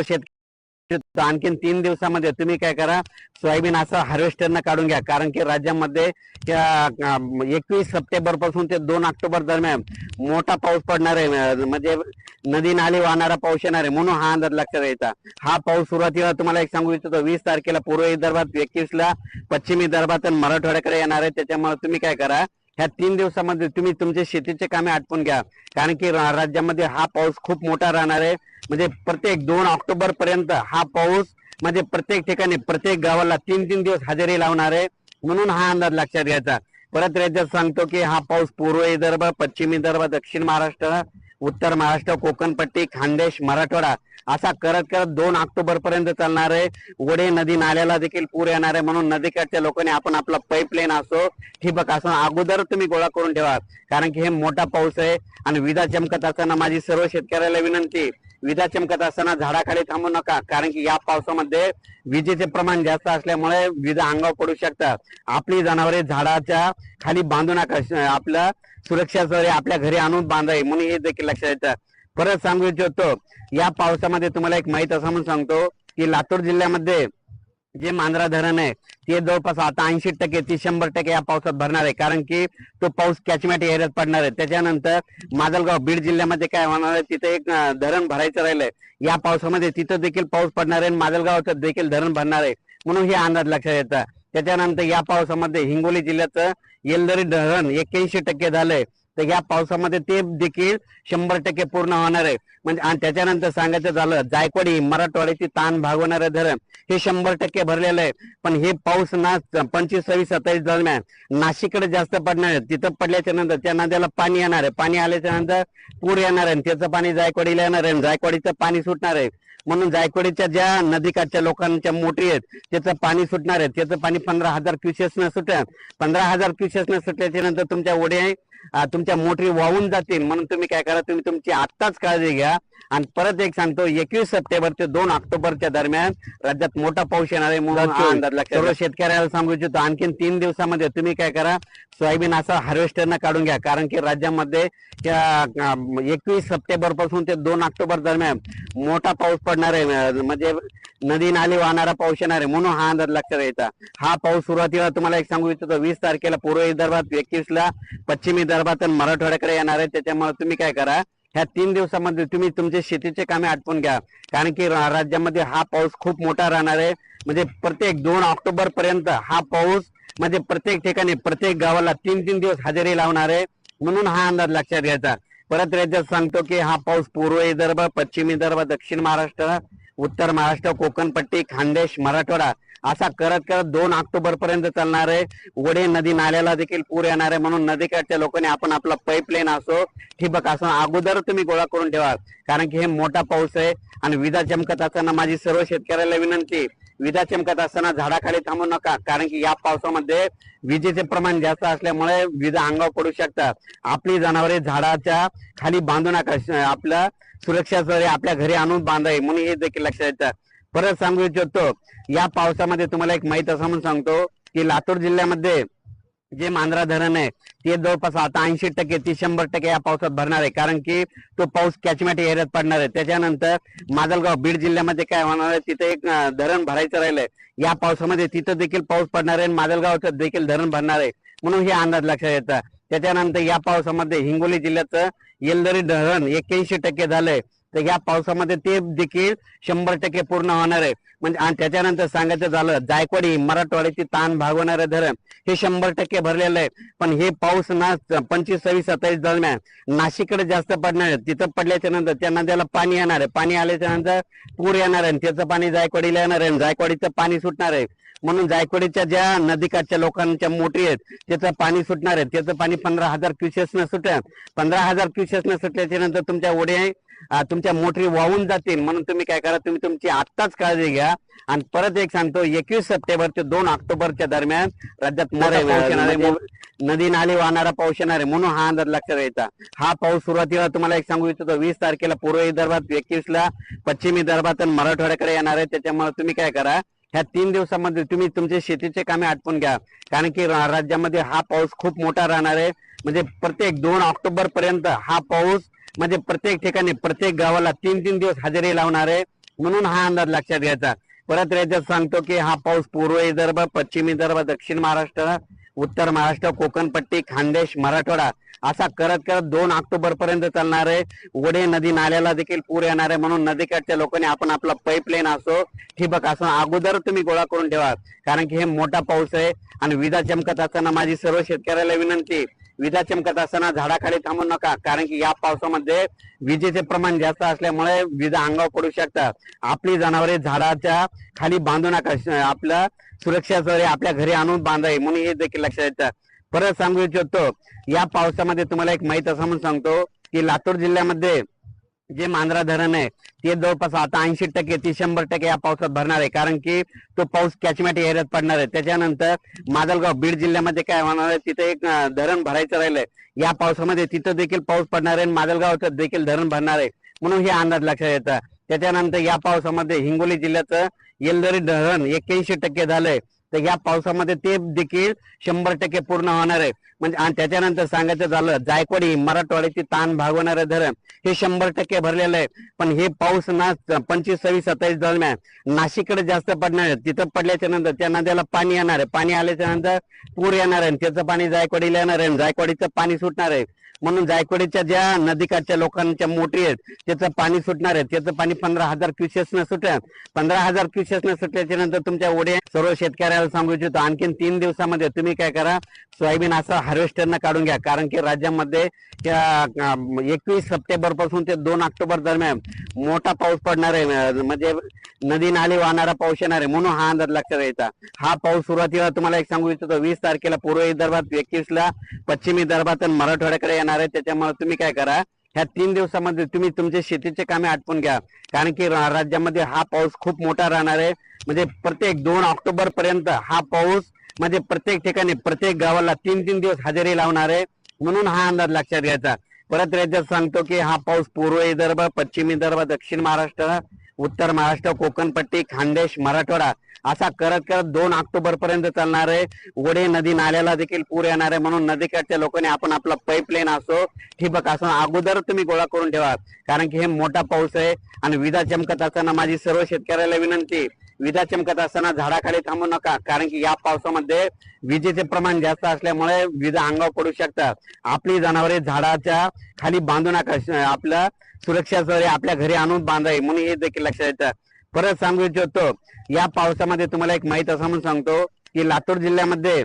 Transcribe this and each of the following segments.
शेत आणखीन तीन दिवसामध्ये तुम्ही काय करा सोयाबीन असं हार्वेस्टरनं काढून घ्या. कारण की राज्यामध्ये एकवीस सप्टेंबरपासून ते दोन ऑक्टोबर दरम्यान मोठा पाऊस पडणार आहे. म्हणजे नदी नाली वाहणारा पाऊस येणार आहे म्हणून हा अंदाज लक्षात यायचा हा पाऊस सुरुवातीला तुम्हाला एक सांगू इच्छितो वीस तारखेला पूर्व विदर्भात एकवीस ला पश्चिम विदर्भात मराठवाड्याकडे येणार आहे. त्याच्यामुळे तुम्ही काय करा ह्या तीन दिवसामध्ये तुम्ही तुमचे शेतीचे कामे आटपून घ्या. कारण की राज्यामध्ये हा पाऊस खूप मोठा राहणार आहे. म्हणजे प्रत्येक दोन ऑक्टोबर पर्यंत हा पाऊस म्हणजे प्रत्येक ठिकाणी प्रत्येक गावाला तीन तीन दिवस हजेरी लावणार आहे. म्हणून हा अंदाज लक्षात घ्यायचा. परत राज्यात सांगतो की हा पाऊस पूर्व विदर्भ पश्चिम विदर्भ दक्षिण महाराष्ट्र उत्तर महाराष्ट्र कोकणपट्टी खानदेश मराठवाडा असा करत करत दोन ऑक्टोबर पर्यंत चालणार आहे. ओढे नदी नाल्याला देखील पूर येणार आहे म्हणून नदीकाठच्या लोकांनी आपण आपला पाईपलाईन असो ठिबक असो अगोदर तुम्ही गोळा करून ठेवा. कारण की हे मोठा पाऊस आहे आणि विदा चमकत असताना माझी सर्व शेतकऱ्याला विनंती विजा चमकत असताना झाडाखाली थांबू नका कारण की या पावसामध्ये विजेचे प्रमाण जास्त असल्यामुळे विजा अंगावर पडू शकतात. आपली जनावरे झाडाच्या खाली बांधू नका आपलं आपल्या सुरक्षासाठी आपल्या घरी आणून बांधावी म्हणून हे देखील लक्षात येतं. परत सांगू इच्छितो या पावसामध्ये तुम्हाला एक माहीत असं म्हणून सांगतो की लातूर जिल्ह्यामध्ये जे मांजरा धरण आहे ते जवळपास आता ऐंशी टक्के ते शंभर टक्के या पावसात भरणार आहे. कारण की तो पाऊस कॅचमॅट एरियात पडणार आहे. त्याच्यानंतर माजलगाव बीड जिल्ह्यामध्ये काय होणार आहे? तिथे एक धरण भरायचं राहिलंय. या पावसामध्ये तिथं देखील पाऊस पडणार आहे माजलगावचं देखील धरण भरणार आहे. म्हणून हे अंदाज लक्षात येतं. त्याच्यानंतर या पावसामध्ये हिंगोली जिल्ह्याचं येलदरी धरण एक्क्याऐंशी टक्के झालंय. तर या पावसामध्ये ते देखील शंभर टक्के पूर्ण होणार आहे. म्हणजे आणि त्याच्यानंतर सांगायचं झालं जायकवाडी मराठवाड्याची ताण भागवणारं धरण हे शंभर टक्के भरलेलं आहे. पण हे पाऊस ना पंचवीस सव्वीस सत्तावीस दरम्यान नाशिककडे जास्त पडणार आहे. तिथं पडल्याच्या नंतर त्या नद्याला पाणी येणार आहे. पाणी आल्याच्यानंतर पूर येणार आहे आणि त्याचं पाणी जायकवाडीला येणार आहे जायकवाडीचं पाणी सुटणार आहे. म्हणून जायकवाडीच्या ज्या नदीकाठच्या लोकांच्या मोटरी आहेत त्याचं पाणी सुटणार आहे. त्याचं पाणी पंधरा हजार क्युसेस न सुटणार. पंधरा हजार क्युसेस न सुटल्याच्या नंतर तुमच्या ओढे तुमच्या मोटरी वाहून जातील. म्हणून तुम्ही काय करा तुम्ही तुमची आत्ताच काळजी घ्या. आणि परत एक सांगतो एकवीस सप्टेंबर ते दोन ऑक्टोबरच्या दरम्यान राज्यात मोठा पाऊस येणार आहे म्हणून सर्व शेतकऱ्याला सांगू इच्छितो आणखीन तीन दिवसामध्ये तुम्ही काय करा सोयाबीन असं हार्वेस्टरनं काढून घ्या कारण की राज्यामध्ये एकवीस सप्टेंबरपासून ते दोन ऑक्टोबर दरम्यान मोठा पाऊस पडणार आहे. म्हणजे नदी नाली वाहणारा पाऊस येणार आहे म्हणून हा अंदाज लक्षात यायचा हा पाऊस सुरुवातीला तुम्हाला एक सांगू इच्छितो वीस तारखेला पूर्व विदर्भात एकवीस ला पश्चिम विदर्भात आणि मराठवाड्याकडे येणार आहे. त्याच्यामुळे तुम्ही काय करा ह्या तीन दिवसामध्ये तुम्ही तुमचे शेतीचे कामे आटपून घ्या. कारण की राज्यामध्ये हा पाऊस खूप मोठा राहणार आहे. म्हणजे प्रत्येक दोन ऑक्टोबर पर्यंत हा पाऊस म्हणजे प्रत्येक ठिकाणी प्रत्येक गावाला तीन तीन दिवस हजेरी लावणार आहे. म्हणून हा अंदाज लक्षात घ्यायचा. परत राज्यात सांगतो की हा पाऊस पूर्व विदर्भ पश्चिम विदर्भ दक्षिण महाराष्ट्र उत्तर महाराष्ट्र कोकण पट्टी खानदेश मराठवाडा असा करत करत दोन ऑक्टोबर पर्यंत चालणार आहे. वडे नदी नाल्याला देखील पूर येणार आहे म्हणून नदीकाठच्या लोकांनी आपण आपला पाईपलाईन असो ठिबक असो अगोदर तुम्ही गोळा करून ठेवा. कारण की हे मोठा पाऊस आहे आणि विजा चमकत असताना माझी सर्व शेतकऱ्याला विनंती विजा चमकत असताना झाडाखाली थांबू नका. कारण की या पावसामध्ये विजेचे प्रमाण जास्त असल्यामुळे विजा अंगावर पडू शकतात. आपली जनावरे झाडाच्या खाली बांधू नका. आपल्या सुरक्षा आपल्या घरी आणून बांधावे म्हणून हे देखील लक्षात येतं. परत सांगू इच्छितो या पावसामध्ये तुम्हाला एक माहीत असं म्हणून सांगतो की लातूर जिल्ह्यामध्ये जे मांजरा धरण आहे ते जवळपास आता ऐंशी टक्के ती शंभर टक्के या पावसात भरणार आहे. कारण की तो पाऊस कॅचमॅट एरियात पडणार आहे. त्याच्यानंतर माजलगाव बीड जिल्ह्यामध्ये काय होणार आहे तिथे एक धरण भरायचं राहिलंय. या पावसामध्ये तिथं देखील पाऊस पडणार आहे आणि माजलगावचं देखील धरण भरणार आहे. म्हणून हे अंदाज लक्षात येतं. त्याच्यानंतर या पावसामध्ये हिंगोली जिल्ह्याचं येलदरी धरण एक्क्याऐंशी टक्के झालंय. तर या पावसामध्ये ते देखील शंभर टक्के पूर्ण होणार आहे. म्हणजे आणि त्याच्यानंतर सांगायचं झालं जायकवाडी मराठवाड्याची ताण भागवणारं धरण हे शंभर टक्के भरलेलं आहे. पण हे पाऊस ना पंचवीस सव्वीस सत्तावीस दरम्यान नाशिककडे जास्त पडणार आहे. तिथं पडल्याच्या नंतर त्या नद्याला पाणी येणार आहे. पाणी आल्याच्यानंतर पूर येणार आहे. त्याचं पाणी जायकवाडीला येणार आहे. जायकवाडीचं पाणी सुटणार आहे. म्हणून जायकवाडीच्या ज्या नदीकाठच्या लोकांच्या मोटरी आहेत त्याचं पाणी सुटणार आहे. त्याचं पाणी पंधरा हजार क्युसेसनं सुटेल. पंधरा हजार क्युसेसनं सुटल्याच्या नंतर तुमच्या ओढे तुमच्या मोटरी वाहून जातील. म्हणून तुम्ही काय करा तुम्ही तुमची आत्ताच काळजी घ्या. आणि परत एक सांगतो एकवीस सप्टेंबर ते दोन ऑक्टोबरच्या दरम्यान राज्यात मोठा पाऊस येणार आहे. नदी नाली वाहणारा पाऊस येणार आहे. म्हणून हा अंदाज लक्षात यायचा हा पाऊस सुरुवातीला तुम्हाला एक सांगू इच्छितो वीस तारखेला पूर्व विदर्भात एकवीस ला पश्चिम विदर्भात आणि मराठवाड्याकडे येणार आहे. त्याच्यामुळे तुम्ही काय करा ह्या तीन दिवसामध्ये तुम्ही तुमचे शेतीचे कामे आटपून घ्या. कारण की राज्यामध्ये हा पाऊस खूप मोठा राहणार आहे. म्हणजे प्रत्येक दोन ऑक्टोबर पर्यंत हा पाऊस म्हणजे प्रत्येक ठिकाणी प्रत्येक गावाला तीन तीन दिवस हजेरी लावणार आहे. म्हणून हा अंदाज लक्षात घ्यायचा. परत राज्यात सांगतो की हा पाऊस पूर्व विदर्भ पश्चिम विदर्भ दक्षिण महाराष्ट्र उत्तर महाराष्ट्र कोकणपट्टी खानदेश मराठवाडा असा करत करत दोन ऑक्टोबर पर्यंत चालणार आहे. वडे नदी नाल्याला देखील पूर येणार आहे. म्हणून नदीकाठच्या लोकांनी आपण आपला पाईपलाईन असो ठिबक असो अगोदर तुम्ही गोळा करून ठेवा. कारण की हे मोठा पाऊस आहे. आणि विजा चमकत असताना माझी सर्व शेतकऱ्याला विनंती विजा चमकत असताना झाडाखाली थांबू नका कारण की या पावसामध्ये विजेचे प्रमाण जास्त असल्यामुळे विजा अंगावर पडू शकतात. आपली जनावरे झाडाच्या खाली बांधू नका आपलं आपल्या सुरक्षेसाठी आपल्या घरी आणून बांधावे म्हणून हे देखील लक्षात येतं. परत सांगू इच्छितो या पावसामध्ये तुम्हाला एक माहीत असं म्हणून सांगतो की लातूर जिल्ह्यामध्ये जे मांजरा धरण आहे ते जवळपास आता ऐंशी टक्के ते शंभर टक्के या पावसात भरणार आहे. कारण की तो पाऊस कॅचमेट एरियात पडणार आहे. त्याच्यानंतर माजलगाव बीड जिल्ह्यामध्ये काय होणार आहे तिथे एक धरण भरायचं राहिलंय. या पावसामध्ये तिथं देखील पाऊस पडणार आहे आणि माजलगाव देखील धरण भरणार आहे. म्हणून हे अंदाज लक्षात येतं. त्याच्यानंतर या पावसामध्ये हिंगोली जिल्ह्याचं येलदरी धरण एक्क्याऐंशी टक्के झालंय. तर या पावसामध्ये ते देखील शंभर टक्के पूर्ण होणार आहे. म्हणजे आणि त्याच्यानंतर सांगायचं झालं जायकवाडी मराठवाड्याची ताण भागवणारं धरण हे शंभर टक्के भरलेलं आहे. पण हे पाऊस ना पंचवीस सव्वीस सत्तावीस दरम्यान नाशिककडे जास्त पडणार आहे. तिथं पडल्याच्या नंतर त्या नद्याला पाणी येणार आहे. पाणी आल्याच्यानंतर पूर येणार आहे त्याचं पाणी जायकवाडीला येणार आहे जायकवाडीचं पाणी सुटणार आहे. म्हणून जायकवाडीच्या ज्या नदीकाठच्या लोकांच्या मोटरी आहेत त्याचं पाणी सुटणार आहे त्याचं पाणी पंधरा हजार क्युसेसनं सुटेल. पंधरा हजार क्युसेसनं सुटल्याच्या नंतर तुमच्या ओढे सर्व शेतकऱ्याला सांगू इच्छितो. आणखीन तीन दिवसामध्ये तुम्ही काय करा सोयाबीन असं हार्वेस्टरनं काढून घ्या. कारण की राज्यामध्ये एकवीस सप्टेंबरपासून ते दोन ऑक्टोबर दरम्यान मोठा पाऊस पडणार आहे. म्हणजे नदी नाली वाहणारा पाऊस येणार आहे. म्हणून हा अंदाज लक्षात घ्यायचा. हा पाऊस सुरुवातीला तुम्हाला एक सांगू इच्छितो. वीस तारखेला पूर्व विदर्भात एकवीस ला पश्चिम विदर्भात आणि मराठवाड्याकडे येणार आहे त्याच्यामुळे तुम्ही काय करा ह्या तीन दिवसामध्ये तुम्ही तुमचे शेतीचे कामे आटपून घ्या. कारण की राज्यामध्ये हा पाऊस खूप मोठा राहणार आहे. म्हणजे प्रत्येक दोन ऑक्टोबर पर्यंत हा पाऊस म्हणजे प्रत्येक ठिकाणी प्रत्येक गावाला तीन तीन दिवस हजेरी लावणार आहे म्हणून हा अंदाज लक्षात घ्यायचा. परत राज्यात सांगतो की हा पाऊस पूर्व विदर्भ पश्चिम विदर्भ दक्षिण महाराष्ट्र उत्तर महाराष्ट्र कोकणपट्टी खानदेश मराठवाडा असा करत करत दोन ऑक्टोबर पर्यंत चालणार आहे. वडे नदी नाल्याला देखील पूर येणार आहे म्हणून नदीकाठच्या लोकांनी आपण आपला पाईपलाईन असो ठिबक असो अगोदर तुम्ही गोळा करून ठेवा. कारण की हे मोठा पाऊस आहे आणि विधा चमकत असताना माझी सर्व शेतकऱ्याला विनंती विजा चमकत असताना झाडाखाली थांबू नका. कारण की या पावसामध्ये विजेचे प्रमाण जास्त असल्यामुळे विजा अंगावर पडू शकतात. आपली जनावरे झाडाच्या खाली बांधू नका. आपल्या सुरक्षा आपल्या घरी आणून बांधावी म्हणून हे देखील लक्षात येतं. परत सांगू इच्छितो या पावसामध्ये तुम्हाला एक माहीत असं म्हणून सांगतो की लातूर जिल्ह्यामध्ये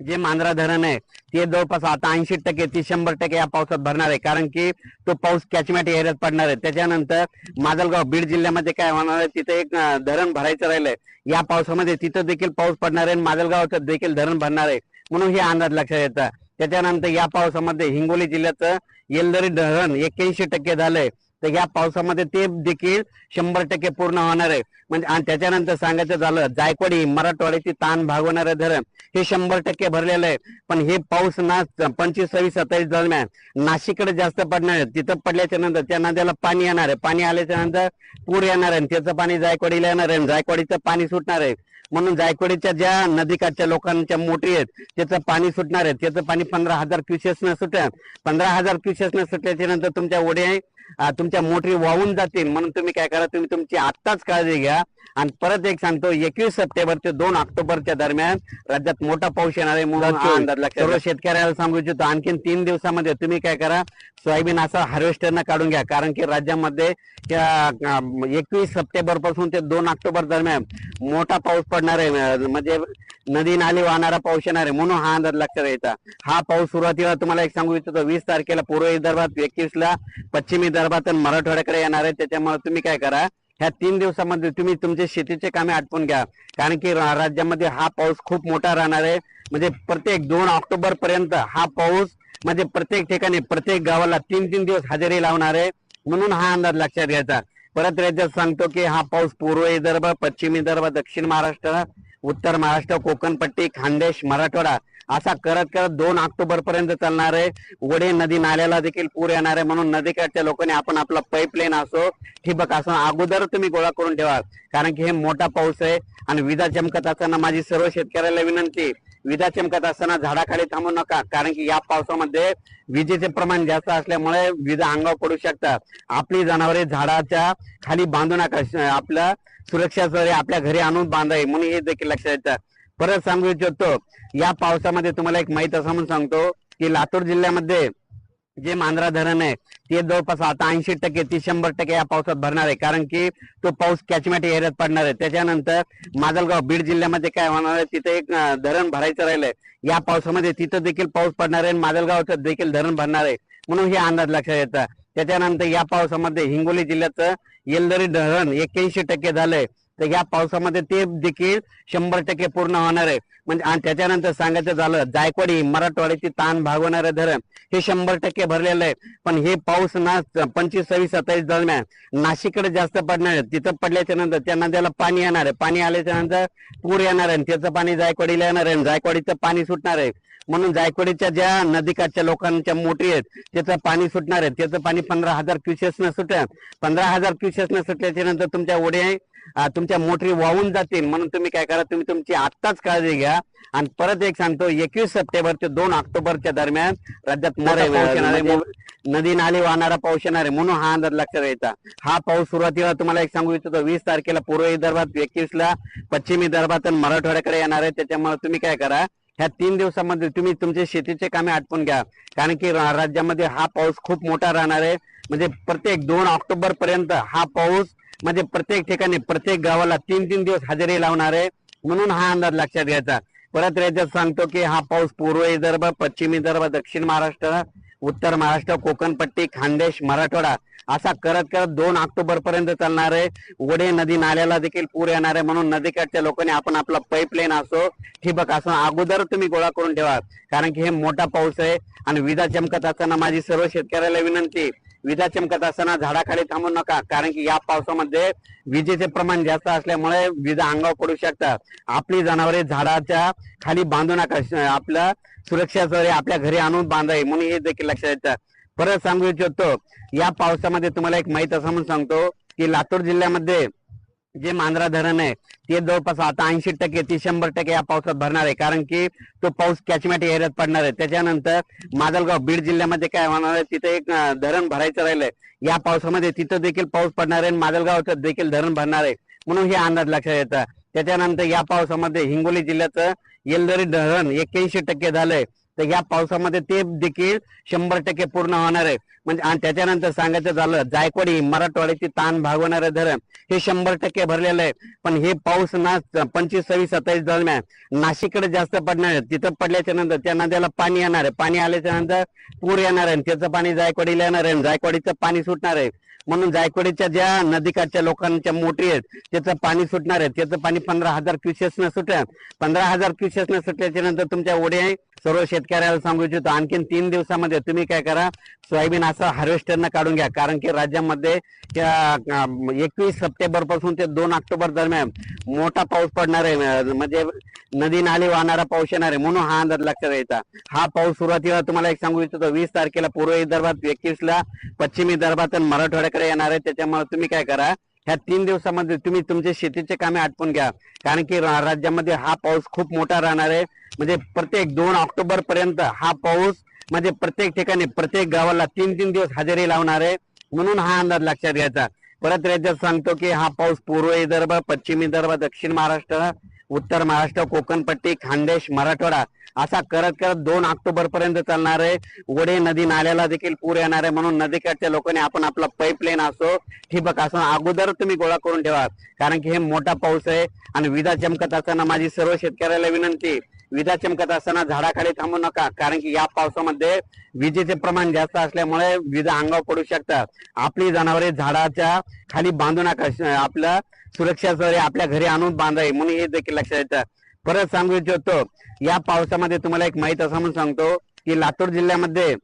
जे मांजरा धरण आहे ते जवळपास आता ऐंशी टक्के ते शंभर टक्के या पावसात भरणार आहे. कारण की तो पाऊस कॅचमेट एरियात पडणार आहे. त्याच्यानंतर माजलगाव बीड जिल्ह्यामध्ये काय होणार आहे तिथे एक धरण भरायचं राहिलंय. या पावसामध्ये तिथं देखील पाऊस पडणार आहे आणि माजलगावचं देखील धरण भरणार आहे. म्हणून हे अंदाज लक्षात येतात त्याच्यानंतर या पावसामध्ये हिंगोली जिल्ह्याचं येलदरी धरण एक्क्याऐंशी टक्के झालंय. तर या पावसामध्ये ते देखील शंभर टक्के पूर्ण होणार आहे. म्हणजे आणि त्याच्यानंतर सांगायचं झालं जायकवाडी मराठवाड्याची ताण भागवणारं धरण हे शंभर टक्के भरलेलं आहे. पण हे पाऊस ना पंचवीस सव्वीस सत्तावीस दरम्यान नाशिककडे जास्त पडणार आहे. तिथं पडल्याच्या नंतर त्या नद्याला पाणी येणार आहे. पाणी आल्याच्यानंतर पूर येणार आहे. त्याचं पाणी जायकवाडीला येणार आहे. जायकवाडीचं पाणी सुटणार आहे. म्हणून जायकवाडीच्या ज्या नदीकाठच्या लोकांच्या मोटरी आहेत त्याचं पाणी सुटणार आहे. त्याचं पाणी पंधरा हजार क्युसेसनं सुटेल पंधरा हजार क्युसेसनं सुटल्याच्या नंतर तुमच्या ओढे तुमच्या मोटरी वाहून जातील. म्हणून तुम्ही काय करा तुम्ही तुमची आत्ताच काळजी घ्या. आणि परत एक सांगतो एकवीस सप्टेंबर ते दोन ऑक्टोबरच्या दरम्यान राज्यात मोठा पाऊस येणार आहे म्हणून सर्व शेतकऱ्याला सांगू इच्छितो आणखीन तीन दिवसामध्ये तुम्ही काय करा सोयाबीन असं हार्वेस्टरनं काढून घ्या. कारण की राज्यामध्ये एकवीस सप्टेंबरपासून ते दोन ऑक्टोबर दरम्यान मोठा पाऊस पडणार आहे. म्हणजे नदी नाली वाहणारा पाऊस येणार आहे म्हणून हा अंदाज लक्षात यायचा हा पाऊस सुरुवातीला तुम्हाला एक सांगू इच्छितो वीस तारखेला पूर्व विदर्भात एकवीस ला पश्चिम विदर्भात आणि मराठवाड्याकडे येणार आहे. त्याच्यामुळे तुम्ही काय करा ह्या तीन दिवसामध्ये तुम्ही तुमचे शेतीचे कामे आटपून घ्या. कारण की राज्यामध्ये हा पाऊस खूप मोठा राहणार आहे. म्हणजे प्रत्येक दोन ऑक्टोबर पर्यंत हा पाऊस म्हणजे प्रत्येक ठिकाणी प्रत्येक गावाला तीन तीन दिवस हजेरी लावणार आहे. म्हणून हा अंदाज लक्षात घ्यायचा. परत राज्यात सांगतो की हा पाऊस पूर्व विदर्भ पश्चिम विदर्भ दक्षिण महाराष्ट्र उत्तर महाराष्ट्र कोकणपट्टी खानदेश मराठवाडा असा करत करत दोन ऑक्टोबर पर्यंत चालणार आहे. वडे नदी नाल्याला देखील पूर येणार आहे म्हणून नदीकाठच्या लोकांनी आपण आपला पाईपलाईन असो ठिबक असो अगोदर तुम्ही गोळा करून ठेवा. कारण की हे मोठा पाऊस आहे आणि विजा चमकत असताना माझी सर्व शेतकऱ्याला विनंती विजा चमकत असताना झाडाखाली थांबू नका. कारण की या पावसामध्ये विजेचे प्रमाण जास्त असल्यामुळे विजा अंगावर पडू शकतात. आपली जनावरे झाडाच्या खाली बांधू नका. आपलं सुरक्षा सरे आपल्या घरी आणून बांधावे म्हणून हे देखील लक्षात येतं. परत सांगू इच्छितो या पावसामध्ये तुम्हाला एक माहीत असं म्हणून सांगतो की लातूर जिल्ह्यामध्ये जे मांजरा धरण आहे ते जवळपास आता ऐंशी टक्के ती शंभर टक्के या पावसात भरणार आहे. कारण की तो पाऊस कॅचमेट एरियात पडणार आहे. त्याच्यानंतर माजलगाव बीड जिल्ह्यामध्ये काय होणार आहे तिथे एक धरण भरायचं राहिलंय. या पावसामध्ये तिथं देखील पाऊस पडणार आहे माजलगावचं देखील धरण भरणार आहे. म्हणून हे अंदाज लक्षात येतात त्याच्यानंतर या पावसामध्ये हिंगोली जिल्ह्याचं येलदरी धरण एक्क्याऐंशी टक्के झालंय. तर या पावसामध्ये ते देखील शंभर टक्के पूर्ण होणार आहे. म्हणजे आणि त्याच्यानंतर सांगायचं झालं जायकवाडी मराठवाड्याची ताण भागवणारं धरण हे शंभर टक्के भरलेलं आहे. पण हे पाऊस ना पंचवीस सव्वीस सत्तावीस दरम्यान नाशिककडे जास्त पडणार आहे. तिथं पडल्याच्या नंतर त्या नद्याला पाणी येणार आहे. पाणी आल्याच्यानंतर पूर येणार आहे त्याचं पाणी जायकवाडीला येणार आहे जायकवाडीचं पाणी सुटणार आहे. म्हणून जायकवाडीच्या ज्या नदीकाठच्या लोकांच्या मोटरी आहेत त्याचं पाणी सुटणार आहे त्याचं पाणी पंधरा हजार क्युसेसनं सुटेल. पंधरा हजार क्युसेसनं सुटल्याच्या नंतर तुमच्या ओढे तुमच्या मोटरी वाहून जातील. म्हणून तुम्ही काय करा तुम्ही तुमची आत्ताच काळजी घ्या. आणि परत एक सांगतो एकवीस सप्टेंबर ते दोन ऑक्टोबरच्या दरम्यान राज्यात मोठा पाऊस येणार आहे. नदी नाली वाहणारा पाऊस येणार आहे. म्हणून हा अंदाज लक्षात यायचा हा पाऊस सुरुवातीला तुम्हाला एक सांगू इच्छितो वीस तारखेला पूर्व विदर्भात एकवीस ला पश्चिम विदर्भात आणि मराठवाड्याकडे येणार आहे. त्याच्यामुळे तुम्ही काय करा ह्या तीन दिवसामध्ये तुम्ही तुमचे शेतीचे कामे आटपून घ्या. कारण की राज्यामध्ये हा पाऊस खूप मोठा राहणार आहे. म्हणजे प्रत्येक दोन ऑक्टोबर पर्यंत हा पाऊस म्हणजे प्रत्येक ठिकाणी प्रत्येक गावाला तीन तीन दिवस हजेरी लावणार आहे. म्हणून हा अंदाज लक्षात घ्यायचा. परत राज्यात सांगतो की हा पाऊस पूर्व विदर्भ पश्चिम विदर्भ दक्षिण महाराष्ट्र उत्तर महाराष्ट्र कोकणपट्टी खानदेश मराठवाडा असा करत करत दोन ऑक्टोबर पर्यंत चालणार आहे. वडे नदी नाल्याला देखील पूर येणार आहे. म्हणून नदीकाठच्या लोकांनी आपण आपला पाईपलाईन असो ठिबक असो अगोदर तुम्ही गोळा करून ठेवा. कारण की हे मोठा पाऊस आहे आणि विजा चमकत असताना माझी सर्व शेतकऱ्याला विनंती विजा चमकत असताना झाडाखाली थांबू नका. कारण की या पावसामध्ये विजेचे प्रमाण जास्त असल्यामुळे विजा अंगावर पडू शकतात. आपली जनावरे झाडाच्या खाली बांधू नका. आपल्या सुरक्षा आपल्या घरी आणून बांधावे. म्हणून हे देखील लक्षात येतं. परत सांगू इच्छितो या पावसामध्ये तुम्हाला एक माहीत असं म्हणून सांगतो की लातूर जिल्ह्यामध्ये जे मांजरा धरण आहे ते जवळपास आता ऐंशी टक्के ती शंभर टक्के या पावसात भरणार आहे. कारण की तो पाऊस कॅचमेट एरियात पडणार आहे. त्याच्यानंतर माजलगाव बीड जिल्ह्यामध्ये काय होणार आहे तिथे एक धरण भरायचं राहिलंय. या पावसामध्ये तिथं देखील पाऊस पडणार आहे आणि माजलगावचं देखील धरण भरणार आहे. म्हणून हे अंदाज लक्षात येतात त्याच्यानंतर या पावसामध्ये हिंगोली जिल्ह्याचं येलदरी धरण एक्क्याऐंशी टक्के झालंय. तर या पावसामध्ये ते देखील शंभर टक्के पूर्ण होणार आहे. म्हणजे आणि त्याच्यानंतर सांगायचं झालं जायकवाडी मराठवाड्याची ताण भागवणारं धरण हे शंभर टक्के भरलेलं आहे. पण हे पाऊस ना पंचवीस सव्वीस सत्तावीस दरम्यान नाशिककडे जास्त पडणार आहे. तिथं पडल्याच्या नंतर त्या नद्याला पाणी येणार आहे. पाणी आल्याच्यानंतर पूर येणार आहे त्याचं पाणी जायकवाडीला येणार आहे जायकवाडीचं पाणी सुटणार आहे. म्हणून जायकवाडीच्या ज्या नदीकाठच्या लोकांच्या मोटरी आहेत त्याचं पाणी सुटणार आहे. त्याचं पाणी पंधरा हजार क्युसेसनं सुटेल पंधरा हजार क्युसेसनं सुटल्याच्या नंतर तुमच्या ओढे सर्व शेतकऱ्याला सांगू इच्छितो आणखीन तीन दिवसामध्ये तुम्ही काय करा सोयाबीन असं हार्वेस्टरनं काढून घ्या. कारण की राज्यामध्ये एकवीस सप्टेंबरपासून ते दोन ऑक्टोबर दरम्यान मोठा पाऊस पडणार आहे. म्हणजे नदी नाली वाहणारा पाऊस येणार आहे म्हणून हा अंदाज लक्षात यायचा हा पाऊस सुरुवातीला तुम्हाला एक सांगू इच्छितो वीस तारखेला पूर्व विदर्भात एकवीस ला पश्चिम विदर्भात मराठवाड्याकडे येणार आहे. त्याच्यामुळे तुम्ही काय करा ह्या तीन दिवसामध्ये तुम्ही तुमचे शेतीचे कामे आटपून घ्या. कारण की राज्यामध्ये हा पाऊस खूप मोठा राहणार आहे. म्हणजे प्रत्येक दोन ऑक्टोबर पर्यंत हा पाऊस म्हणजे प्रत्येक ठिकाणी प्रत्येक गावाला तीन तीन दिवस हजेरी लावणार आहे. म्हणून हा अंदाज लक्षात घ्यायचा. परत राज्यात सांगतो की हा पाऊस पूर्व विदर्भ पश्चिम विदर्भ दक्षिण महाराष्ट्र उत्तर महाराष्ट्र कोकणपट्टी खानदेश मराठवाडा असा करत करत दोन ऑक्टोबर पर्यंत चालणार आहे. वडे नदी नाल्याला देखील पूर येणार आहे म्हणून नदीकाठच्या लोकांनी आपण आपला पाईपलाईन असो ठिबक असो अगोदर तुम्ही गोळा करून ठेवा. कारण की हे मोठा पाऊस आहे आणि विजा चमकत असताना माझी सर्व शेतकऱ्याला विनंती विजा चमकत असताना झाडाखाली थांबू नका. कारण की या पावसामध्ये विजेचे प्रमाण जास्त असल्यामुळे विजा अंगावर पडू शकतात. आपली जनावरे झाडाच्या खाली बांधू नका. आपलं सुरक्षा सुरक्षासाठी आपल्या घरी आणून बांधाय म्हणून हे देखील लक्षात येतं. परत सांगू इच्छितो या पावसामध्ये तुम्हाला एक माहीत असं म्हणून सांगतो की लातूर जिल्ह्यामध्ये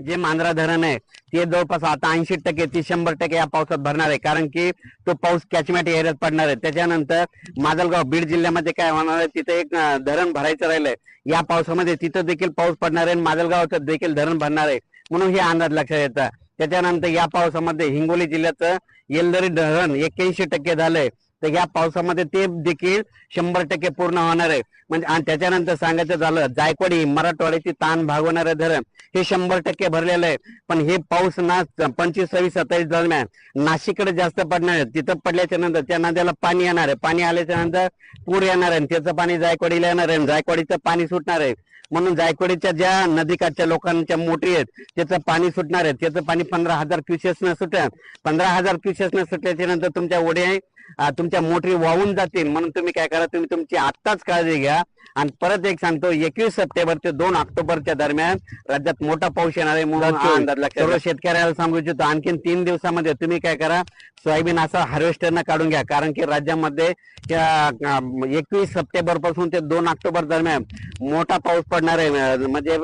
जे मांजरा धरण आहे ते जवळपास आता ऐंशी टक्के ती शंभर टक्के या पावसात भरणार आहे. कारण की तो पाऊस कॅचमेट एरियात पडणार आहे. त्याच्यानंतर माजलगाव बीड जिल्ह्यामध्ये काय होणार आहे तिथे एक धरण भरायचं राहिलंय. या पावसामध्ये तिथं देखील पाऊस पडणार आहे माजलगावचं देखील धरण भरणार आहे. म्हणून हे अंदाज लक्षात येतं. त्याच्यानंतर या पावसामध्ये हिंगोली जिल्ह्याचं येलदरी धरण एक्क्याऐंशी टक्के झालंय तर या पावसामध्ये ते देखील शंभर टक्के पूर्ण होणार आहे. म्हणजे आणि त्याच्यानंतर सांगायचं झालं जायकवाडी मराठवाड्याची ताण भागवणारे धरण हे शंभर टक्के भरलेलं आहे. पण हे पाऊस ना पंचवीस सव्वीस सत्तावीस दरम्यान नाशिककडे जास्त पडणार आहे. तिथं पडल्याच्या नंतर त्या नद्याला पाणी येणार आहे. पाणी आल्याच्यानंतर पूर येणार आहे आणि त्याचं पाणी जायकवाडीला येणार आहे. जायकवाडीचं पाणी सुटणार आहे. म्हणून जायकवाडीच्या ज्या नदीकाठच्या लोकांच्या मोटरी आहेत त्याचं पाणी सुटणार आहे. त्याचं पाणी पंधरा हजार क्युसेसनं न सुटणार पंधरा हजार क्युसेसनं न सुटल्याच्या नंतर तुमच्या ओढे तुमच्या मोटरी वाहून जातील. म्हणून तुम्ही काय करा तुम्ही तुमची आत्ताच काळजी घ्या. आणि परत एक सांगतो एकवीस सप्टेंबर ते दोन ऑक्टोबरच्या दरम्यान राज्यात मोठा पाऊस येणार आहे म्हणून हा सर्व शेतकऱ्याला सांगू इच्छितो आणखीन तीन दिवसामध्ये तुम्ही काय करा सोयाबीन असं हार्वेस्टरनं काढून घ्या. कारण की राज्यामध्ये एकवीस सप्टेंबरपासून ते दोन ऑक्टोबर दरम्यान मोठा पाऊस पडणार आहे. म्हणजे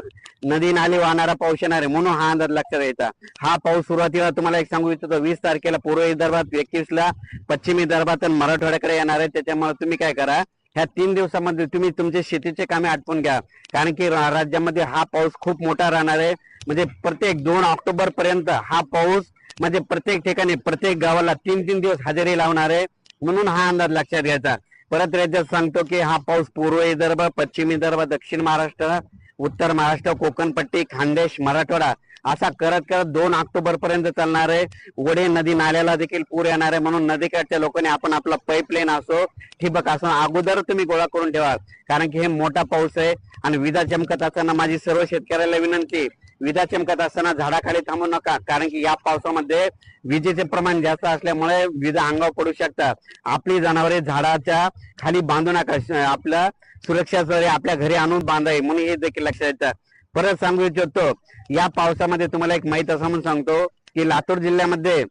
नदी नाली वाहणारा पाऊस येणार आहे म्हणून हा अंदाज लक्षात घ्यायचा हा पाऊस सुरुवातीला तुम्हाला एक सांगू इच्छितो वीस तारखेला पूर्व विदर्भात एकवीस ला पश्चिम विदर्भात आणि मराठवाड्याकडे येणार आहे. त्याच्यामुळे तुम्ही काय करा ह्या तीन दिवसामध्ये तुम्ही तुमचे शेतीचे कामे आटपून घ्या. कारण की राज्यामध्ये हा पाऊस खूप मोठा राहणार आहे. म्हणजे प्रत्येक दोन ऑक्टोबर पर्यंत हा पाऊस म्हणजे प्रत्येक ठिकाणी प्रत्येक गावाला तीन तीन दिवस हजेरी लावणार आहे. म्हणून हा अंदाज लक्षात घ्यायचा. परत राज्यात सांगतो की हा पाऊस पूर्व विदर्भ पश्चिम विदर्भ दक्षिण महाराष्ट्र उत्तर महाराष्ट्र कोकणपट्टी खानदेश मराठवाडा असा करत करत दोन ऑक्टोबर पर्यंत चालणार आहे. वडे नदी नाल्याला देखील पूर येणार आहे म्हणून नदीकाठच्या लोकांनी आपण आपला पाईपलाईन असो ठिबक असो अगोदर तुम्ही गोळा करून ठेवा. कारण की हे मोठा पाऊस आहे आणि विजा चमकत असताना माझी सर्व शेतकऱ्याला विनंती विजा चमकत असताना झाडाखाली थांबू नका. कारण की या पावसामध्ये विजेचे प्रमाण जास्त असल्यामुळे विजा अंगावर पडू शकतात. आपली जनावरे झाडाच्या खाली बांधू नका. आपल्या सुरक्षा आपल्या घरी आणून बांधावी म्हणून हे देखील लक्षात येतं. परत सांगू इच्छितो या पावसामध्ये तुम्हाला एक माहीत असं म्हणून सांगतो की लातूर जिल्ह्यामध्ये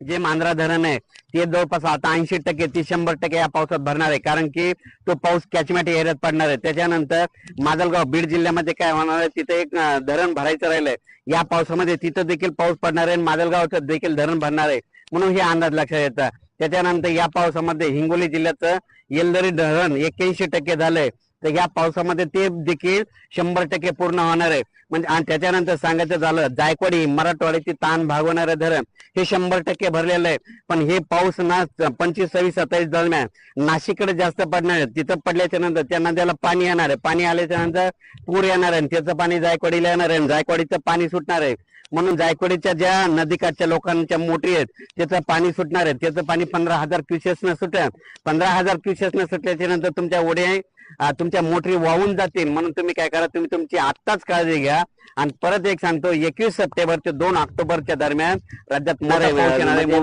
जे मांजरा धरण आहे ते जवळपास आता ऐंशी टक्के ती शंभर टक्के या पावसात भरणार आहे. कारण की तो पाऊस कॅचमॅट एरियात पडणार आहे. त्याच्यानंतर माजलगाव बीड जिल्ह्यामध्ये काय होणार आहे तिथे एक धरण भरायचं राहिलंय. या पावसामध्ये तिथं देखील पाऊस पडणार आहे आणि माजलगावचं देखील धरण भरणार आहे. म्हणून हे अंदाज लक्षात येतं. त्याच्यानंतर या पावसामध्ये हिंगोली जिल्ह्याचं येलदरी धरण एक्क्याऐंशी टक्के झालंय. तर या पावसामध्ये ते देखील शंभर टक्के पूर्ण होणार आहे. म्हणजे आणि त्याच्यानंतर सांगायचं झालं जायकवाडी मराठवाड्याची ताण भागवणारं धरण हे शंभर टक्के भरलेलं आहे. पण हे पाऊस ना पंचवीस सव्वीस सत्तावीस दरम्यान नाशिककडे जास्त पडणार आहे. तिथं पडल्याच्या नंतर त्या नद्याला पाणी येणार आहे. पाणी आल्याच्यानंतर पूर येणार आहे त्याचं पाणी जायकवाडीला येणार आहे जायकवाडीचं पाणी सुटणार आहे. म्हणून जायकवाडीच्या ज्या नदीकाठच्या लोकांच्या मोटरी आहेत त्याचं पाणी सुटणार आहे. त्याचं पाणी पंधरा हजार क्युसेस न सुटणार पंधरा हजार क्युसेस न सुटल्याच्या नंतर तुमच्या ओढे तुमच्या मोटरी वाहून जातील. म्हणून तुम्ही काय करा तुम्ही तुमची आत्ताच काळजी घ्या. आणि परत एक सांगतो एकवीस सप्टेंबर ते दोन ऑक्टोबरच्या दरम्यान राज्यात मोठा पाऊस येणार आहे.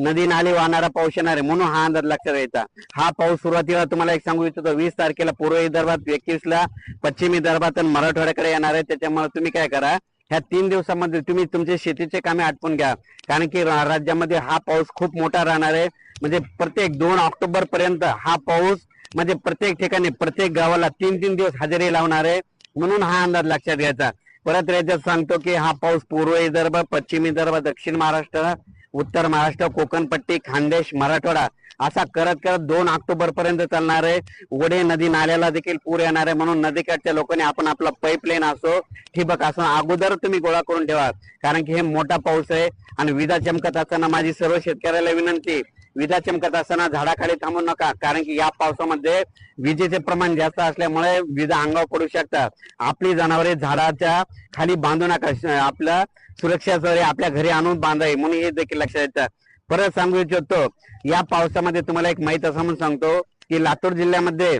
नदी नाली वाहणारा पाऊस येणार आहे. म्हणून हा अंदाज लक्षात घ्यायचा. हा पाऊस सुरुवातीला तुम्हाला एक सांगू इच्छितो वीस तारखेला पूर्व विदर्भात एकवीस ला पश्चिम विदर्भात आणि मराठवाड्याकडे येणार आहे. त्याच्यामुळे तुम्ही काय करा ह्या तीन दिवसामध्ये तुम्ही तुमचे शेतीचे कामे आटपून घ्या. कारण की राज्यामध्ये हा पाऊस खूप मोठा राहणार आहे. म्हणजे प्रत्येक दोन ऑक्टोबर पर्यंत हा पाऊस म्हणजे प्रत्येक ठिकाणी प्रत्येक गावाला तीन तीन दिवस हजेरी लावणार आहे म्हणून हा अंदाज लक्षात घ्यायचा. परत राज्यात सांगतो की हा पाऊस पूर्व विदर्भ पश्चिम विदर्भ दक्षिण महाराष्ट्र उत्तर महाराष्ट्र कोकणपट्टी खानदेश मराठवाडा असा करत करत दोन ऑक्टोबर पर्यंत चालणार आहे वडे नदी नाल्याला देखील पूर येणार आहे म्हणून नदीकाठच्या लोकांनी आपण आपला पाईपलाईन असो ठिबक असो अगोदर तुम्ही गोळा करून ठेवा. कारण की हे मोठा पाऊस आहे आणि विजा चमकत असताना माझी सर्व शेतकऱ्याला विनंती विजा चमकत असताना झाडाखाली थांबू नका कारण की या पावसामध्ये विजेचे प्रमाण जास्त असल्यामुळे विजा अंगावर पडू शकतात. आपली जनावरे झाडाच्या खाली बांधू नका आपलं आपल्या आपल्या घरी आणून बांधावे म्हणून हे देखील लक्षात येतं. परत सांगू इच्छितो या पावसामध्ये तुम्हाला एक माहीत असं म्हणून सांगतो की लातूर जिल्ह्यामध्ये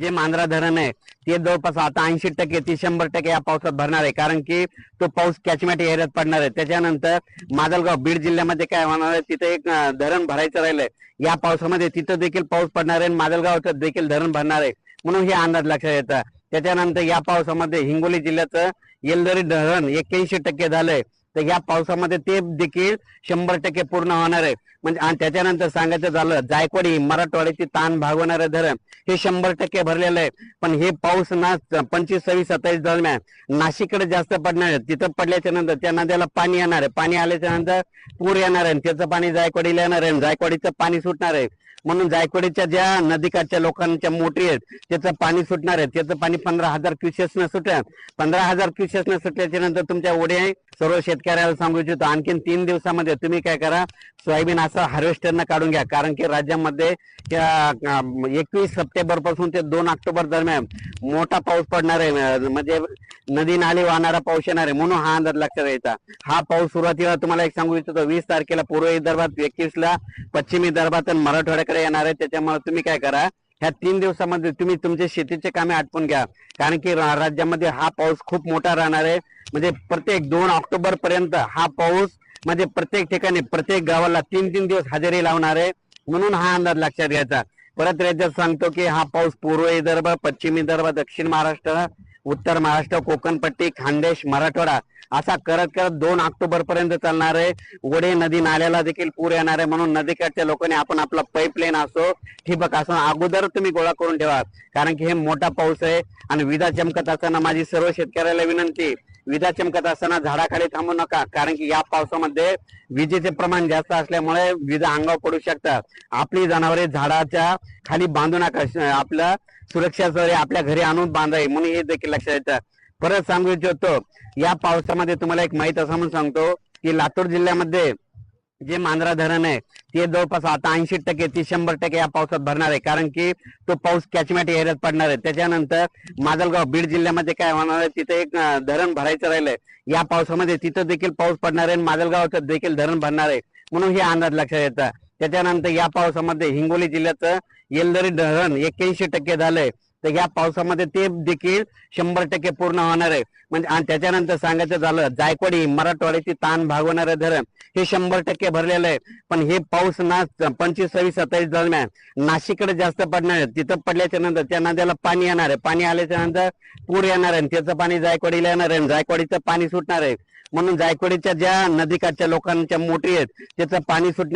जे मांजरा धरण आहे ते जवळपास आता ऐंशी टक्के ते शंभर टक्के या पावसात भरणार आहे. कारण की तो पाऊस कॅचमॅट एरियात पडणार आहे. त्याच्यानंतर माजलगाव बीड जिल्ह्यामध्ये काय होणार आहे तिथे एक धरण भरायचं राहिलंय. या पावसामध्ये तिथं देखील पाऊस पडणार आहे आणि माजलगावचं देखील धरण भरणार आहे. म्हणून हे अंदाज लक्षात येतं. त्याच्यानंतर या पावसामध्ये हिंगोली जिल्ह्याचं येलदरी धरण एक्क्याऐंशी टक्के झालंय. तर या पावसामध्ये ते देखील शंभर टक्के पूर्ण होणार आहे. म्हणजे आणि त्याच्यानंतर सांगायचं झालं जायकवाडी मराठवाड्याची ताण भागवणारं धरण हे शंभर टक्के भरलेलं आहे. पण हे पाऊस ना पंचवीस सव्वीस सत्तावीस दरम्यान नाशिककडे जास्त पडणार आहे. तिथं पडल्याच्या नंतर त्या नद्याला पाणी येणार आहे. पाणी आल्याच्यानंतर पूर येणार आहे त्याचं पाणी जायकवाडीला येणार आहे जायकवाडीचं पाणी सुटणार आहे. म्हणून जायकवाडीच्या ज्या नदीकाठच्या लोकांच्या मोटरी आहेत त्याचं पाणी सुटणार आहे. त्याचं पाणी पंधरा हजार क्युसेसनं न सुटणार पंधरा हजार क्युसेसनं न सुटल्याच्या नंतर तुमच्या ओढे सर्व शेतकऱ्याला सांगू इच्छितो आणखीन तीन दिवसामध्ये तुम्ही काय करा सोयाबीन असं हार्वेस्टरनं काढून घ्या. कारण की राज्यामध्ये एकवीस सप्टेंबरपासून ते दोन ऑक्टोबर दरम्यान मोठा पाऊस पडणार आहे. म्हणजे नदी नाले वाहणारा पाऊस येणार आहे. म्हणून हा अंदाज लक्षात यायचा हा पाऊस सुरुवातीला तुम्हाला एक सांगू इच्छितो वीस तारखेला पूर्व विदर्भात एकवीस ला पश्चिमी विदर्भात आणि मराठवाड्याकडे येणार आहे त्याच्यामुळे तुम्ही काय करा ह्या तीन दिवसामध्ये तुम्ही तुमचे शेतीचे कामे आटपून घ्या. कारण की राज्यामध्ये हा पाऊस खूप मोठा राहणार आहे. म्हणजे प्रत्येक दोन ऑक्टोबर पर्यंत हा पाऊस म्हणजे प्रत्येक ठिकाणी प्रत्येक गावाला तीन तीन दिवस हजेरी लावणार आहे. म्हणून हा अंदाज लक्षात घ्यायचा. परत राज्यात सांगतो की हा पाऊस पूर्व विदर्भ पश्चिम विदर्भ दक्षिण महाराष्ट्र उत्तर महाराष्ट्र कोकणपट्टी खानदेश मराठवाडा असा करत करत दोन ऑक्टोबर पर्यंत चालणार आहे. वडे नदी नाल्याला देखील पूर येणार आहे म्हणून नदीकाठच्या लोकांनी आपण आपला पाईपलाईन असो ठिबक असो अगोदर तुम्ही गोळा करून ठेवा. कारण की हे मोठा पाऊस आहे आणि विजा चमकत असताना माझी सर्व शेतकऱ्याला विनंती विजा चमकत असताना झाडाखाली थांबू नका. कारण की या पावसामध्ये विजेचे प्रमाण जास्त असल्यामुळे विजा अंगावर पडू शकतात. आपली जनावरे झाडाच्या खाली बांधू नका. आपलं आपल्या सुरक्षासाठी आपल्या घरी आणून बांधावी म्हणून हे देखील लक्षात येतं. परत सांगू इच्छितो या पावसामध्ये तुम्हाला एक माहीत असं म्हणून सांगतो की लातूर जिल्ह्यामध्ये जे मांजरा धरण आहे ते जवळपास आता ऐंशी टक्के ती शंभर टक्के या पावसात भरणार आहे. कारण की तो पाऊस कॅचमॅट एरियात पडणार आहे. त्याच्यानंतर माजलगाव बीड जिल्ह्यामध्ये काय होणार आहे तिथे एक धरण भरायचं राहिलंय. या पावसामध्ये तिथं देखील पाऊस पडणार आहे आणि देखील धरण भरणार आहे. म्हणून हे अंदाज लक्षात येतात त्याच्यानंतर या पावसामध्ये हिंगोली जिल्ह्याचं येलदरी धरण एक्क्याऐंशी टक्के झालंय. तर या पावसामध्ये ते देखील शंभर टक्के पूर्ण होणार आहे. म्हणजे आणि त्याच्यानंतर सांगायचं झालं जायकवाडी मराठवाड्याची ताण भागवणारं धरण हे शंभर टक्के भरलेलं आहे. पण हे पाऊस ना पंचवीस सव्वीस सत्तावीस दरम्यान नाशिककडे जास्त पडणार आहे. तिथं पडल्याच्या नंतर त्या नद्याला पाणी येणार आहे. पाणी आल्याच्यानंतर पूर येणार आहे. त्याचं पाणी जायकवाडीला येणार आहे. जायकवाडीचं पाणी सुटणार आहे. म्हणून जायकवाडीच्या ज्या नदीकाठच्या लोकांच्या मोटरी आहेत त्याचं पाणी सुटणार